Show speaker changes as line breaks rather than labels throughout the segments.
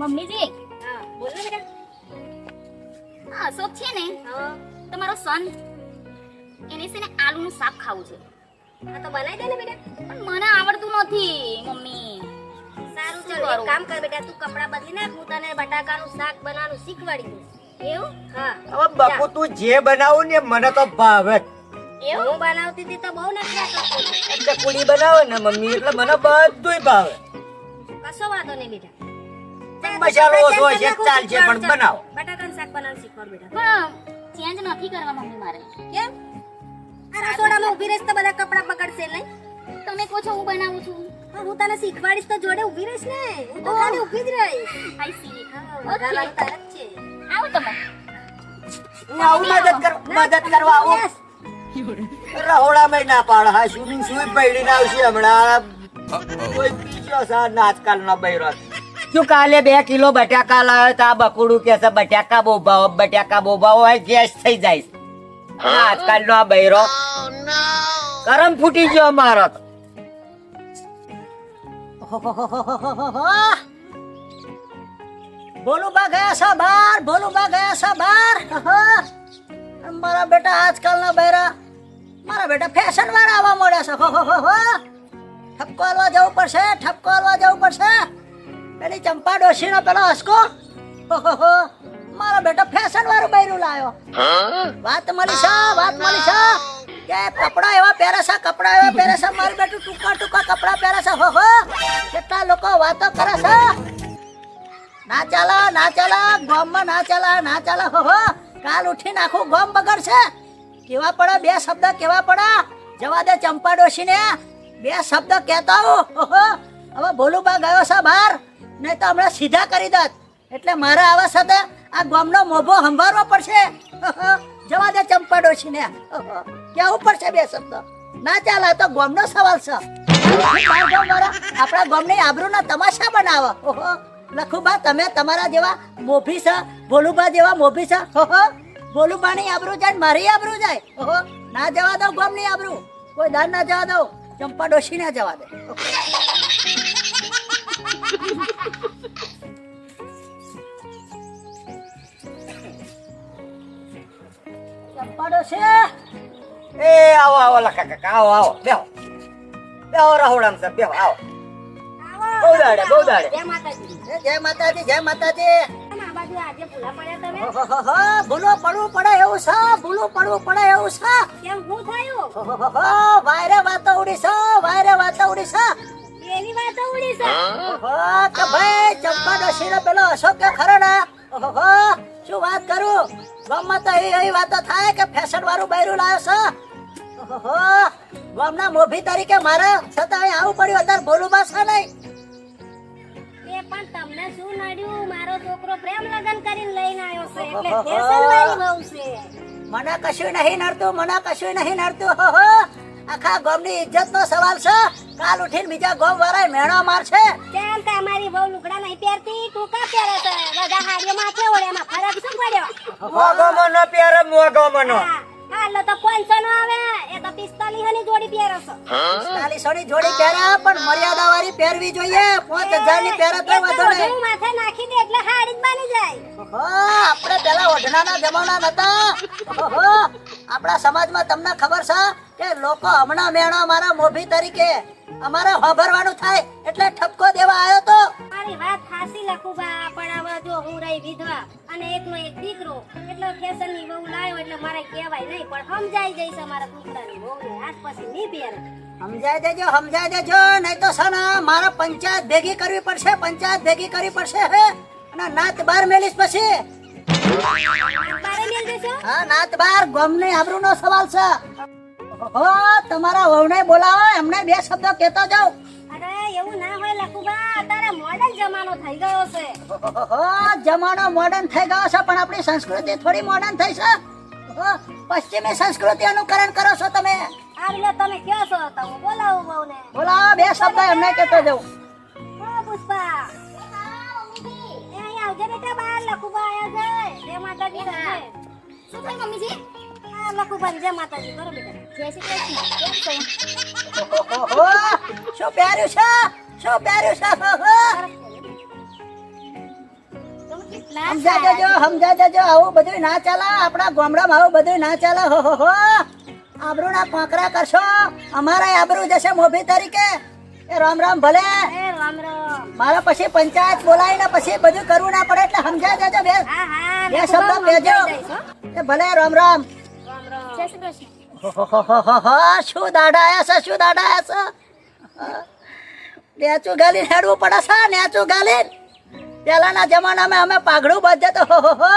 મમ્મીજી
હા બોલો ને બેટા.
આ અશોક છે ને?
હા.
તમારો સન એને છે ને આલુનું શાક ખાવું છે.
હા તો બનાવી દે ને બેટા.
પણ મને આવડતું નથી મમ્મી.
સારું ચાલ એક કામ કર બેટા તું કપડાં બદલી નાખ હું તને બટાકાનું શાક બનાવવાનું શીખવાડી દઈશ
એવું?
હા.
હવે બાપુ તું જે બનાવું ને મને તો ભાવે.
એવું?
બનાવતી હતી તો બહુ નખરા કરતી.
ચકુડી બનાવે ને મમ્મી એટલે મને બધુંય ભાવે.
કશો વાંધો નહીં બેટા.
મસાલો ઓછો
છે
ચાલશે, પણ બનાવો.
બટાકાનું શાક બનાવવાનું શીખવાડ બેટા.
પણ ચેન્જ નથી કરવા મમ્મી મારે.
કેમ? આ રસોડામાં ઊભી રહીશ તો બધા કપડાં બગડશે નહીં.
તમે કહો છો હું બનાવું છું.
પણ હું તને શીખવાડીશ તો જોડે ઊભી રહીશ ને. હું તો ખાલી ઊભી જ રહીશ.
I C
okay. વઘારવાનું છે.
આવો તમે.
હું આવું મદદ કર- મદદ કરવા આવું.
Yes.
રહોડામાં ના પાડ. હા સ્વિમિંગ સુઈ પડીને આવશે હમણાં. કોઈ બીજો છે આજકાલનો બૈરો શું કાલે બે કિલો બટાકા લાવ્યો તો આ બકુડું કે છે બટાકા બહુ ભાવ બટાકા બહુ ભાવ હોય ગેસ થઈ જાય. આજકાલનો આ બૈરો. કરમ ફૂટી ગયો મારો ભોલું
ભોલુબા ગયા છે બાર ભોલુબા ગયા છે બાર મારા બેટા આજકાલના બૈરા મારા બેટા ફેશન વાળા આવવા મળ્યા છે. ઠપકો હલવા જવું પડશે ઠપકો હલવા જવું પડશે. પેલી ચંપા ડોશીનો પેલો હસકો? મારો બેટો ફેશન વાળું બૈરું લાયો. વાત મળી છે, વાત મળી છે. કે કપડા એવા પહેરે છે, કપડા એવા પહેરે છે, મારું બેટું ટૂંકા ટૂંકા કપડા પહેરે છે, હો કેટલા લોકો વાતો કરે છે. ના ચાલા ના ચાલા, ગોમમાં ના ચાલા ના ચાલા, હો કાલ ઉઠી નાખું ગામ બગડશે. કેવા પડે, બે શબ્દ કેવા પડે? જવા દે ચંપા ડોશીને બે શબ્દ કહેતા હો. હવે ભોલુબા ગયો છે બહાર. નહીં તો હમણાં સીધા કરી દત. એટલે મારા આવા સાથે આ ગામનો મોભો સંભાળવો પડશે. જવા દે ચંપાડોશીને. હો. પડશે બે શબ્દ. ના ચાલે તો ગામનો સવાલ છે. આપણા ગામની આબરૂના તમાશા બનાવો. લખુબા તમે તમારા જેવા મોભી છે ભોલુબા જેવા મોભી છે. ભોલુબાની આબરૂ જાય મારી આબરૂ જાય. ઓહો ના જવા દો ગામની આબરૂ. કોઈ દાન ના જવા દો. ચંપા ડોશી ના જવા દે. ચંપા ડોશી
એ આવો આવો લખા કાકા આવો આવો બેહો. બેહો રહોડામાં છે બેહો આવો. બહુ દાડે, બહુ દાડે.
જય માતાજી.
જય માતાજી જય માતાજી.
ભૂલા
પડવું પડે એવું છે ભૂલું પડવું પડે એવું છે.
કેમ શું થયું?
વાયરે વાતો ઉડી છે વાયરે વાતો છે ઓહો, ભાઈ પેલો અશોક ખરો ને? શું વાત કરું? ગામમાં તો એ એવી વાતો થાય કે ફેશન વાળું બૈરું લાવ્યો છે ઓહોહો, ગામના મોભી તરીકે મારે છતાં અહીં આવવું પડ્યું અત્યારે બોલું બસ નહીં.
એ પણ તમને શું નડ્યું? મારો છોકરો પ્રેમ લગન કરીને લઈને આવ્યો છે એટલે ફેશન વાળી બહુ છે.
મને કશું નહીં નડતું મને કશું નહીં નડતું હો હો. આખા ગામની ઇજ્જત નો સવાલ છે. કાલ ઉઠીને બીજા ગોમ વાળા મેણો મારશે.
કેમ કે અમારી બહુ લુગડા નહીં પહેરતી? તું કા પહેરે છે? બધા હાડીઓ માથે ઓળે એમાં ફરક શું પડ્યો?
મોગો મનો પહેરે મોગો મનો
હા, હા, એટલે તો પાંચસો નો આવે. એ તો પિસ્તાલીસની જોડી પહેરો છો
ચાલીસો ની જોડી પહેરા પણ મર્યાદા વાળી પહેરવી જોઈએ. પાંચ હજારની પહેરે તો વાંધો નહીં.
ઓઢણું માથે નાખી દે એટલે હાડી જ બની જાય.
ઓહો, આપણે પેલા ઓઢણાના જમાના નતા ઓહો, આપણા સમાજમાં તમને ખબર છે કે લોકો હમણાં મેણો મારા મોભી તરીકે અમારે હોભરવાનું થાય એટલે ઠપકો દેવા આવ્યો તો.
મારી વાત ખાસી લખું બા પણ હવે જો હું રહી વિધવા અને એકનો એક દીકરો એટલે ફેશનની બહુ લાવ્યો એટલે મારે કહેવાય નહીં પણ સમજાઈ જઈશ અમારા કુકડાની બહુ આજ પછી નહીં પહેરે.
સમજાય દેજો સમજાય દેજો નહીં તો સના ને મારે પંચાયત ભેગી કરવી પડશે પંચાયત ભેગી કરવી પડશે હે? અને નાત બાર મેલીશ પછી. હા નાત બાર ગામની આબરૂનો સવાલ છે. ઓહો, તમારા વહુને બોલાવો એમને બે શબ્દ કહેતો જાવ
અરે એવું ના હોય લખુબા અત્યારે મોડર્ન જમાનો થઈ ગયો છે.
ઓહો, જમાનો મોડર્ન થઈ ગયો છે પણ આપણી સંસ્કૃતિ થોડી મોડર્ન થઈ છે. પશ્ચિમી સંસ્કૃતિ અનુકરણ કરો છો તમે.
આ તમે કયો છો તો હું બોલાવું બહુને
બોલાવો બે શબ્દ એમને કહેતો જાઉં.
ઓ પુષ્પા. એ આવજે બેટા બહાર લખુબા આયા છે જય માતાજી.
શું થયું મમ્મીજી?
આ લખુબા જય માતાજી કરો બેટા
જય શ્રી કૃષ્ણ. કેમ છો
શું પહેર્યું છે? શું પહેર્યું છે? સમજા જજો સમજા જજો આવું બધું ના ચાલે. આપણા ગામડામાં આવું બધું ના ચાલે. હો હો. હો આબરૂના કોંકરા કરશો. અમારા આબરૂ જશે મોભી તરીકે. એ રામ રામ ભલે.
રામ રામ.
મારા પછી પંચાયત બોલાવીને પછી બધું કરવું ના પડે એટલે સમજા જજો બે બે શબ્દ કહેજો. ભલે રામ રામ
રામ રામ.
શું દાડા છે શું દાડા છે નેચું ગાલી હેડવું પડે છે નેચું ગાલી પેલાના જમાનામાં અમે પાઘડું બાંધે તો હો હો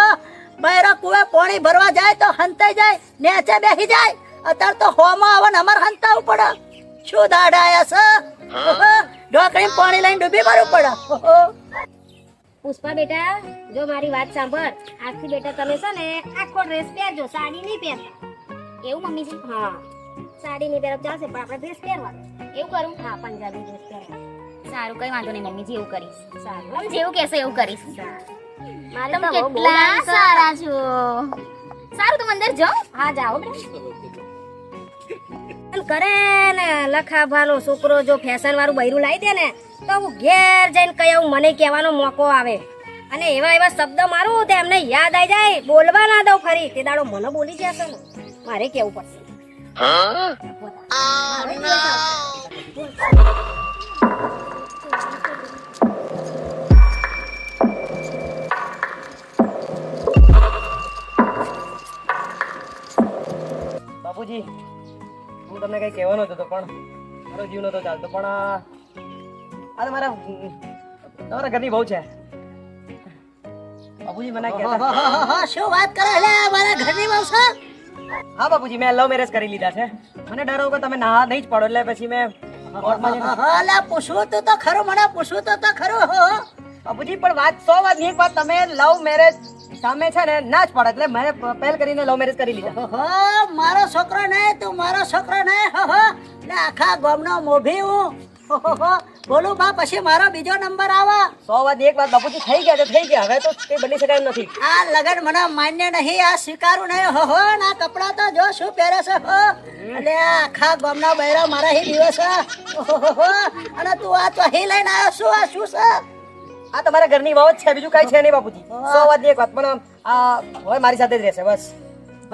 બૈરા કુવે પાણી ભરવા જાય તો હંતાઈ જાય નેચે બેસી જાય અત્યારે તો હોમાં આવે ને અમારે હંતાવું પડે શું દાડા આયા છે ઢોકળી પાણી લઈને ડૂબી મારવું પડે.
પુષ્પા બેટા, જો મારી વાત સાંભળ, આજથી બેટા તમે છે ને આખો ડ્રેસ પહેરજો, સાડી નહીં પહેરતા
એવું મમ્મીજી
હા. સાડી ની પહેરો ચાલશે પણ આપણે ડ્રેસ પહેરવાનો.
એવું કરું?
હા પંજાબી ડ્રેસ પહેરવાનો.
સારું કઈ વાંધો નહીં મમ્મીજી એવું કરીશ.
સારું.
જેવું કહેશો એવું કરીશ.
મારે તો
કેટલા સારા છો. સારું તો અંદર જાઓ.
હા જાઓ કરે ને લખાભાનો છોકરો જો ફેશન વાળું બૈરું લાવી દે ને તો હું ઘેર જઈને કઈ આવું મને કહેવાનો મોકો આવે. અને એવા એવા શબ્દ મારું તે એમને યાદ આવી જાય. બોલવા ના દઉં ફરી. તે દાડો મને બોલી જશે ને. મારે કેવું પડશે?
બાપુજી હું તમને કઈ કહેવાનો હતો પણ મારો જીવ નતો ચાલતો. પણ આ આ તમારા તમારા ઘરની બહુ છે. બાપુજી મને કહેતા
હો, હો, હો, શું વાત કરે? મારા ઘરની બહુ છે?
હા બાપુજી મેં લવ મેરેજ કરી લીધા છે મને ડર કે તમે ના નહીં જ પડો એટલે પછી મેં
અલા પૂછવું તું તો ખરું મને પૂછવું તો તો ખરું હો
બાપુજી પણ વાત સો વાત નહીં વાત તમે લવ મેરેજ સામે છે ને ના જ પડે એટલે મેં પહેલ કરીને લવ મેરેજ કરી લીધા
ઓહો, મારો છોકરો નહીં તું મારો છોકરો નહીં હો હો. લે આખા ગામનો મોભી હું હો, હો, હો. બોલું બા પછી મારો બીજો નંબર આવે.
સો વાત એક વાત બાપુજી થઈ ગયા તો થઈ ગયા. હવે તો કઈ બની શકાય નથી.
આ લગન મને માન્ય નહીં આ સ્વીકારું નહીં. હો હો ના કપડા તો જો શું પહેરે છે હો. એટલે આ આખા ગામના બૈરા મારા હી દિવસ. હો, હો. અને તું આ ચોહી લઈને આવ્યો શું આ શું છે?
આ તમારા ઘરની બાબત છે બીજું કઈ છે નહીં બાપુજી. સો વાત એક વાત પણ આ હવે મારી સાથે જ રહેશે બસ.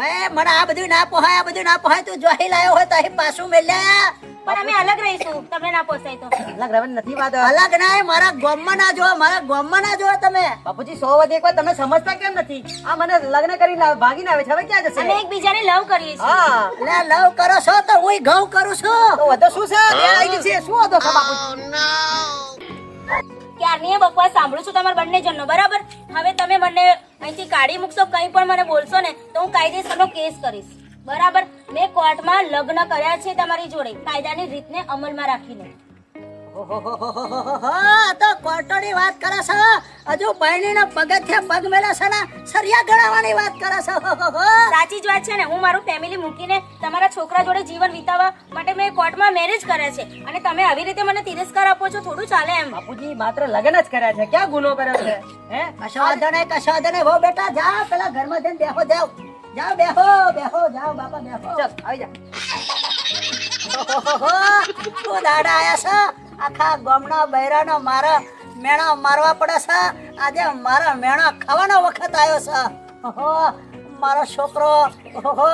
ભાઈ મને આ બધું ના પહોંચાય આ બધું ના પોહાય. તું જોહી લાયો હોય તો અહીં પાછું મેલ્યા.
પણ અમે અલગ રહીશું. તમને ના પોસાય તો.
અલગ રહેવાની નથી વાત.
અલગ ના મારા ગામમાં ના જો મારા ગામમાં ના જો તમે.
બાપુજી સો વાત એક વાત તમે સમજતા કેમ નથી? આ મને લગ્ન કરી લાવ- ભાગીને આવે છે. હવે ક્યાં જશે?
એકબીજાને લવ કરીએ
હા.
લે લવ કરો છો તો હું ઘઉં કરું છું.
તો વધુ શું છે? આવી ગઈ છે. શું હતો છે બાપુજી?
ક્યારની બકવાસ સાંભળું છું તમારા બંને જણનો બરાબર? હવે તમે મને અહીંથી કાઢી મૂકશો કંઈ પણ મને બોલશો ને તો હું કાયદેસરનો કેસ કરીશ. બરાબર. મેં કોર્ટમાં લગ્ન કર્યા છે તમારી જોડે. કાયદાની રીતને અમલમાં રાખીને.
તો કોર્ટોની વાત કરે છે હજુ બહેનીના પગથિયા પગ મેલા છે ને સરિયા ગણાવવાની વાત કરે છે.
સાચી જ વાત છે ને. હું મારું ફેમિલી મૂકીને તમારા છોકરા જોડે જીવન વિતાવવા માટે મેં કોર્ટમાં મેરેજ કર્યા છે. અને તમે આવી રીતે મને તિરસ્કાર આપો છો થોડું ચાલે એમ.
બાપુજી માત્ર લગ્ન જ કર્યા છે. ક્યાં ગુનો કર્યો છે? હે?
કશો વાંધો નહીં કશો વાંધો નહીં. હો બેટા જા પેલા ઘરમાં જઈને બેહો જાઓ. જાઓ બેહો બેહો જાઓ બાપા બેહો.
ચલ આવી જા.
શું દાડા આયા છે? આખા ગામના બૈરાનો મારા મેણા મારવા પડે છે? આજે મારા મેણા ખાવાનો વખત આવ્યો છે. ઓહો, મારો છોકરો ઓહો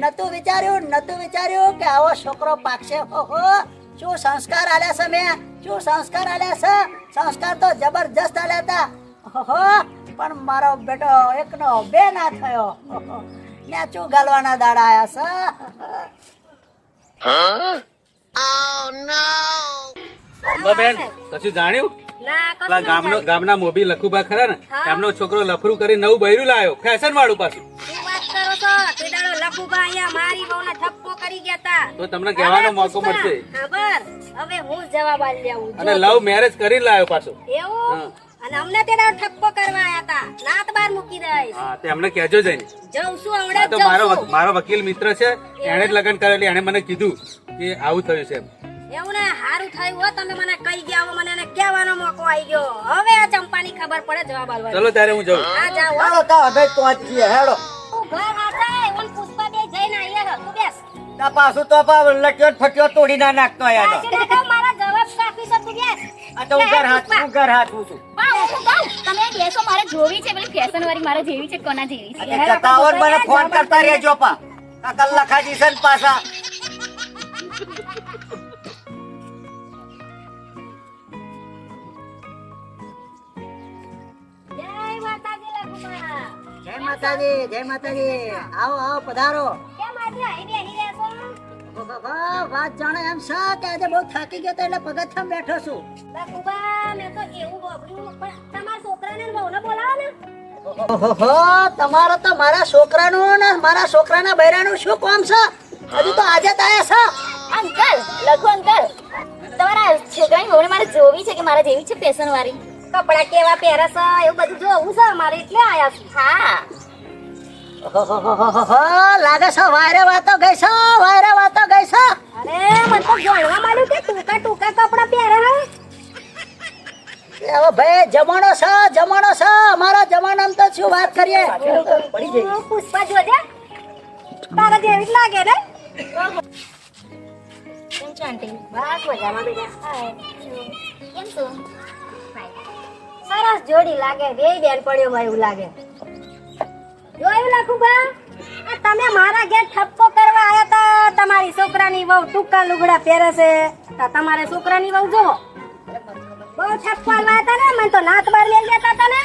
નતું વિચાર્યું નતું વિચાર્યું કે આવો છોકરો પાકશે. ઓહો શું સંસ્કાર આલ્યા છે મેં? શું સંસ્કાર આલ્યા છે? સંસ્કાર તો જબરજસ્ત આલ્યા હતા. ઓહો પણ મારો બેટો એકનો બે ના થયો. ઓહો, નેચું ગાલવાના દાડા આયા છે
બેન કશું જાણ્યું? ગામનો ગામના મોભી લખુભા ખરા ને એમનો છોકરો લફરું કરી નવું બૈરું લાવ્યો ફેશન વાળું પાછું.
શું વાત કરો છો? તે દાડો લખુબા અહીંયા મારી બહુને ઠપકો કરી ગયા તા.
તો તમને કહેવાનો મોકો મળશે.
હવે હું જવાબ આલી આવું.
અને લવ મેરેજ કરી લાયો પાછો.
એવું? અને અમને તેના ઠપકો કરવા
એમને કહેજો જઈને.
જઉં
તો મારો મારો વકીલ મિત્ર છે એણે જ લગ્ન કરેલી એણે મને કીધું કે આવું થયું છે એમ.
એવું ને? સારું થયું હો તમે મને કહી ગયા હો મને એને કહેવાનો મોકો આવી ગયો. હવે આ ચંપાની ખબર પડે જવાબ
ચલો ત્યારે હું જાઉં.
હો.
હવે તો જ છીએ હેડો.
તું ઘર હાથે ઓન પુષ્પા બે જઈને આયા તું બેસ.
તા પાછું તો પા લટ્યો ફટ્યો તોડી ના નાખતો યાર
આજે ના કહું, મારા જવાબ કાફી છે તું બેસ.
આ તો હું ઘર હાથ હું ઘર હાથ હું છું.
કહું? તમે
બેસો મારે જોવી છે પેલી ફેશન વાળી મારે જેવી છે કોના જેવી છે.
આવો મને ફોન કરતા રહેજો પા કાકા લખાજી છે ને પાછા.
જય માતાજી
જય માતાજી આવો આવો પધારો.
કેમ આજે અહીં બેહી
વાત જાણે એમ છે કે આજે બહુ થાકી ગયો તો એટલે પગથિયામાં બેઠો છું.
મેં તો એવું વાપર્યું પણ તમારા છોકરાને ને બોલાવો ને.
તમારો તો મારા છોકરાનું ને મારા છોકરાના બૈરાનું શું કામ છે? હજુ તો આજે જ આયા છે.
અંકલ લઘુ અંકલ. તમારા છોકરાની વહુને મારે જોવી છે કે મારે જેવી છે ફેશન વાળી?
કપડા કેવા પહેરે છે એવું બધું જોવું છે મારે એટલે આયા છું.
હા.
લાગે છે વાયરે વાતો ગઈ છે વાયરે વાતો ગઈ છે.
અરે મને તો જાણવા મળ્યું કે ટૂંકા ટૂંકા કપડા પહેરે હે.
એ હવે ભાઈ જમાનો છે જમાનો છે અમારા જમાનામાં તો શું વાત કરીએ? પડી
પુષ્પા જોજે તારા જેવી જ લાગે ને.
કેમ છો આંટી?
બસ મજામાં બેટા.
કેમ છો?
સરસ જોડી લાગે બે બેન પડ્યો ભાઈ એવું લાગે. જોયું લખું બા તમે મારા ઘેર ઠપકો કરવા આવ્યા તો. તમારી છોકરાની વહુ ટૂંકા લુગડા પહેરે છે. તમારે છોકરાની વહુ જોવો. બહુ ઠપકો આવ્યા હતા ને? મને તો નાત બાર મેલ દેતા હતા ને?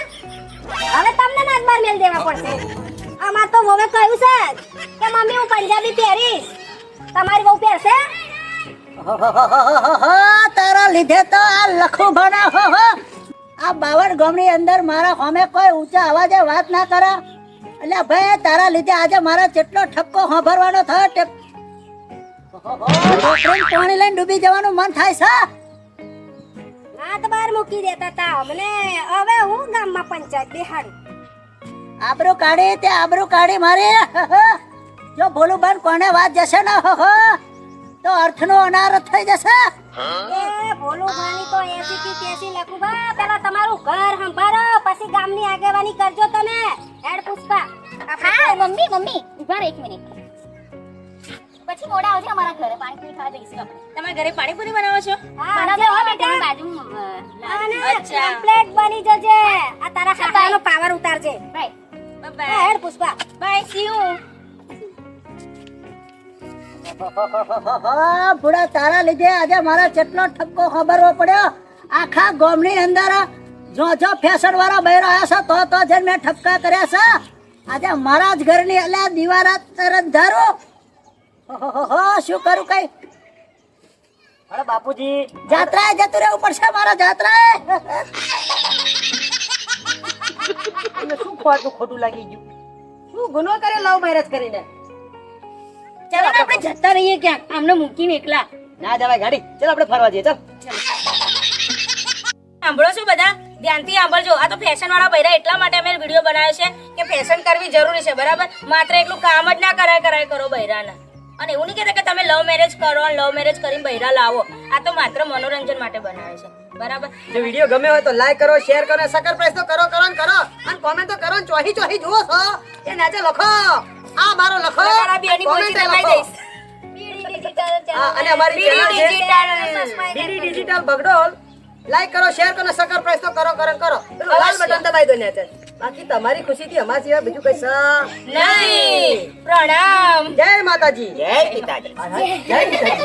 હવે તમને નાત બાર મેલ દેવા પડશે. આમાં તો વહુએ કહ્યું છે કે મમ્મી, હું પંજાબી પહેરીશ. તમારી વહુ પહેરશે?
તારા લીધે તો આ લખું ભણા હો. આ બાવળ ગામની અંદર મારા સામે કોઈ ઊંચા અવાજે વાત ના કરે. એટલે ભાઈ તારા લીધે આજે મારા જેટલો ઠપકો સાંભળવાનો થયો પાણી લઈને ડૂબી જવાનું મન થાય છે?
હાથ બાર મૂકી દેતા તા અમને. હવે હું ગામમાં પંચાયત બેહાડી.
આબરૂ કાઢી તે આબરૂ કાઢી મારી જો ભોલું બન કોને વાત જશે ને હો, તો અર્થનો અનારત થઈ જશે.
એ ભોલું ભાણી તો એસી થી તેસી લખું. બા પેલા તમારું ઘર સંભાળો પછી ગામની આગેવાની કરજો તમે. હેડ પુષ્પા.
હા મમ્મી મમ્મી ઊભા રહે એક મિનિટ. પછી મોડા આવજો અમારા ઘરે પાણીપુરી ખાવા જઈશું આપણે.
તમારા ઘરે પાણીપુરી બનાવો છો?
હા,
બનાવો
બેટા.
બાજુ
અચ્છા.
પ્લેટ બની જજે. આ તારા હાથાનો power ઉતારજે.
Bye
bye
head Pushpa.
Bye see you
ભૂડા તારા લીધે આજે મારા જેટલો ઠપકો ખબરવો પડ્યો. આખા ગોમની અંદર જો જો ફેશન વાળા બહેરો આવ્યા છે તો તો જઈને મેં ઠપકા કર્યા છે. આજે મારા જ ઘરની એટલે દિવારા તરત ધારો. ઓહોહોહો, શું કરું કઈ?
અરે બાપુજી.
જાત્રાએ જતું રહેવું પડશે મારા જાત્રાએ.
શું ખોટું ખોટું લાગી ગયું? શું ગુનો કરે લવ મેરેજ કરીને?
ચાલો આપણે જતા રહીએ ક્યાંક. આમને મૂકીને એકલા.
ના જવાય ગાડી. ચાલ આપણે ફરવા જઈએ. ચાલ.
સાંભળો છો બધા? ધ્યાનથી સાંભળજો. આ તો ફેશન વાળા બૈરા એટલા માટે અમે વીડિયો બનાવ્યો છે કે ફેશન કરવી જરૂરી છે બરાબર? માત્ર એટલું કામ જ ના કરાય કરાય કરો બૈરાના અને એવું નહીં કહેતા કે તમે લવ મેરેજ કરો લવ મેરેજ કરીને બૈરા લાવો. આ તો માત્ર મનોરંજન માટે બનાવે છે બરાબર?
જો વીડિયો ગમે હોય તો લાઈક કરો શેર કરો સકર પ્રેસ તો કરો કરો ને કરો. અને કોમેન્ટ તો કરો ને ચોહી ચોહી જુઓ છો. એ નાચે લખો. આ મારો લખો.
તારા બેની પોચી દબાઈ દઈશ.
અને અમારી છે ડીડી ડિજિટલ બગડોલ લાઈક કરો શેર કરો સકર પ્રેસ તો કરો કરો. કરો લાલ. બટન દબાઈ દો ને બાકી તમારી ખુશીથી અમાર સિવાય બીજું કઈ સા
નહીં. પ્રણામ.
જય માતાજી.
જય પિતાજી.
જય પિતાજી.